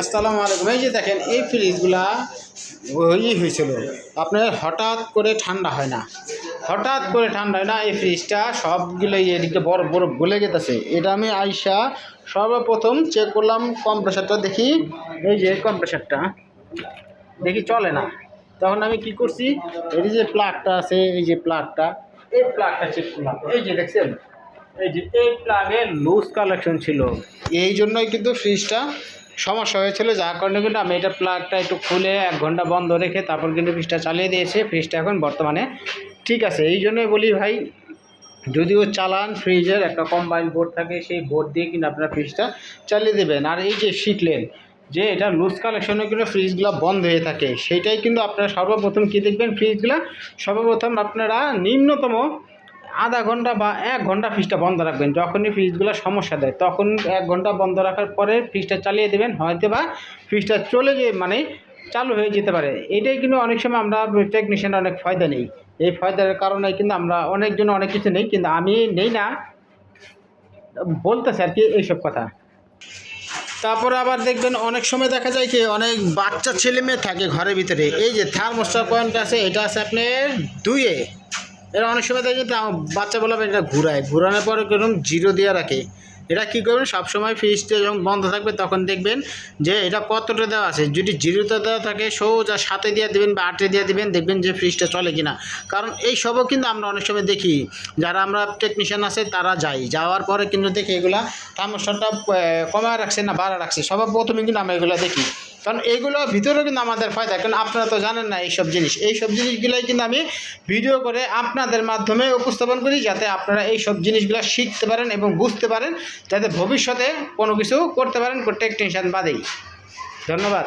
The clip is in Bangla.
আসসালামু আলাইকুম। এই যে দেখেন, এই ফ্রিজগুলা ওই হয়েছিল। আপনার হঠাৎ করে ঠান্ডা হয় না। হঠাৎ করে ঠান্ডা হয় না, এই ফ্রিজটা সবগুলো এদিকে বরফ বরফ গলে গেতেছে। এটা আমি আইসা সর্বপ্রথম চেক করলাম কম্প্রেসারটা দেখি। এই যে কম্প্রেসারটা দেখি চলে না। তখন আমি কি করছি, এই যে প্লাগটা আছে, এই যে প্লাগটা এই প্লাগটা চেক করলাম। এই যে দেখছেন, এই যে এই প্লাগে লুজ কালেকশন ছিল। এই জন্যই কিন্তু ফ্রিজটা সমস্যা হয়েছিল, যার কারণে কিন্তু আমি এটা প্লাগটা একটু খুলে এক ঘণ্টা বন্ধ রেখে তারপর কিন্তু ফ্রিজটা চালিয়ে দিয়েছে। ফ্রিজটা এখন বর্তমানে ঠিক আছে। এই জন্যই বলি ভাই, যদিও চালান ফ্রিজের একটা কম্বাইন বোর্ড থাকে, সেই বোর্ড দিয়ে কিন্তু আপনারা ফ্রিজটা চালিয়ে দেবেন। আর এই যে শিখলেন যে এটা লুজ কালেকশনে কিন্তু ফ্রিজগুলো বন্ধ হয়ে থাকে সেটাই কিন্তু আপনারা সর্বপ্রথম কী দেখবেন? ফ্রিজগুলো সর্বপ্রথম আপনারা নিম্নতম আধা ঘণ্টা বা এক ঘণ্টা ফ্রিজটা বন্ধ রাখবেন। যখনই ফ্রিজগুলো সমস্যা দেয়, তখন এক ঘণ্টা বন্ধ রাখার পরে ফ্রিজটা চালিয়ে দেবেন। হয়তো বা ফ্রিজটা চলে যে মানে চালু হয়ে যেতে পারে। এটাই কিন্তু অনেক সময় আমরা টেকনিশিয়ান অনেক ফায়দা নেই। এই ফায়দার কারণে কিন্তু আমরা অনেকজন অনেক কিছু নেই, কিন্তু আমি নেই না। বলতেছে আর কি এইসব কথা। তারপরে আবার দেখবেন অনেক সময় দেখা যায় কি, অনেক বাচ্চা ছেলে মেয়ে থাকে ঘরের ভিতরে। এই যে থার্মোস্টার পয়েন্ট আছে, এটা আছে আপনার দুইয়ে। এরা অনেক সময় দেখবেন তা- বাচ্চা বলা এটা ঘুরায়, ঘুরানোর পরে কীরকম জিরো দিয়ে রাখে। এটা কী করবেন সবসময় ফ্রিজটা যখন বন্ধ থাকবে তখন দেখবেন যে এটা কতটা দেওয়া আছে। যদি জিরোতে দেওয়া থাকে, সোজা সাথে দিয়ে দেবেন বা আটে দিয়ে দেবেন, দেখবেন যে ফ্রিজটা চলে কিনা। কারণ এই সবও কিন্তু আমরা অনেক সময় দেখি, যারা আমরা টেকনিশিয়ান আছে তারা যাই। যাওয়ার পরে কিন্তু দেখি এগুলা থার্মোস্টারটা কমায় রাখছে না বাড়া রাখছে। সবার প্রথমে কিন্তু আমরা এগুলো দেখি। কারণ এইগুলো ভিতরেও কিন্তু আমাদের ফায়দা, কারণ আপনারা তো জানেন না এইসব জিনিস। এইসব জিনিসগুলোই কিন্তু আমি ভিডিও করে আপনাদের মাধ্যমে উপস্থাপন করি যাতে আপনারা এই সব জিনিসগুলো শিখতে পারেন এবং বুঝতে পারেন, যাতে ভবিষ্যতে কোনো কিছু করতে পারেন টেকনিশিয়ান বাদেই। ধন্যবাদ।